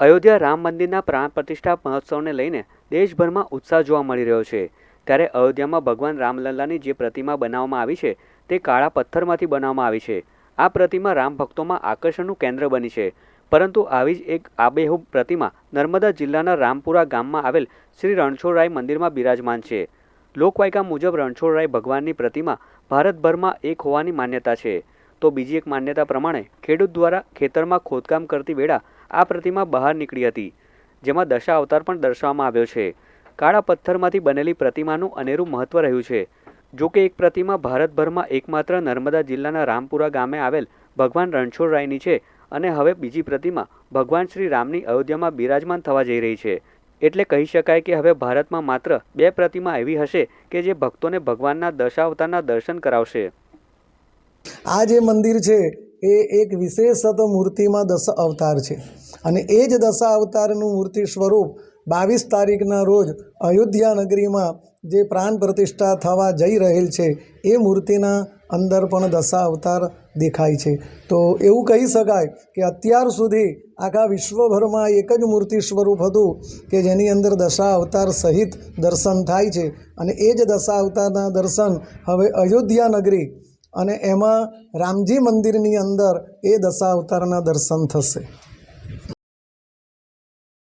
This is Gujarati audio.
અયોધ્યા રામ મંદિરના પ્રાણ પ્રતિષ્ઠા મહોત્સવને લઈને દેશભરમાં ઉત્સાહ જોવા મળી રહ્યો છે. ત્યારે અયોધ્યામાં ભગવાન રામલલ્લાની જે પ્રતિમા બનાવવામાં આવી છે, તે કાળા પથ્થરમાંથી બનાવવામાં આવી છે. આ પ્રતિમા રામ ભક્તોમાં આકર્ષણનું કેન્દ્ર બની છે. પરંતુ આવી જ એક આબેહૂબ પ્રતિમા નર્મદા જિલ્લાના રામપુરા ગામમાં આવેલ શ્રી રણછોડરાય મંદિરમાં બિરાજમાન છે. લોકવાયકા મુજબ રણછોડરાય ભગવાનની પ્રતિમા ભારતભરમાં એક હોવાની માન્યતા છે. તો બીજી એક માન્યતા પ્રમાણે ખેડૂત દ્વારા ખેતરમાં ખોદકામ કરતી વેળા આ પ્રતિમા બહાર નીકળી હતી, જેમાં દશા અવતાર પણ દર્શાવવામાં આવ્યો છે. કાળા પથ્થરમાંથી બનેલી પ્રતિમાનું અનેરું મહત્વ રહ્યું છે. જો કે એક પ્રતિમા ભારતભરમાં એકમાત્ર નર્મદા જિલ્લાના રામપુરા ગામે આવેલ ભગવાન રણછોડરાયની છે અને હવે બીજી પ્રતિમા ભગવાન શ્રી રામની અયોધ્યામાં બિરાજમાન થવા જઈ રહી છે. એટલે કહી શકાય કે હવે ભારતમાં માત્ર બે પ્રતિમા એવી હશે કે જે ભક્તોને ભગવાનના દશાવતારના દર્શન કરાવશે. આ જે મંદિર છે, એ એક વિશેષત મૂર્તિમાં દશા અવતાર છે. અને એ જ દશા અવતારનું મૂર્તિ સ્વરૂપ બાવીસ તારીખના રોજ અયોધ્યા નગરીમાં જે પ્રાણ પ્રતિષ્ઠા થવા જઈ રહેલ છે, એ મૂર્તિના અંદર પણ દશા અવતાર દેખાય છે. તો એવું કહી શકાય કે અત્યાર સુધી આખા વિશ્વભરમાં એક જ મૂર્તિ સ્વરૂપ હતું કે જેની અંદર દશા અવતાર સહિત દર્શન થાય છે. અને એ જ દશા અવતારના દર્શન હવે અયોધ્યા નગરી અને એમાં રામજી મંદિરની અંદર એ દશા અવતારના દર્શન થશે.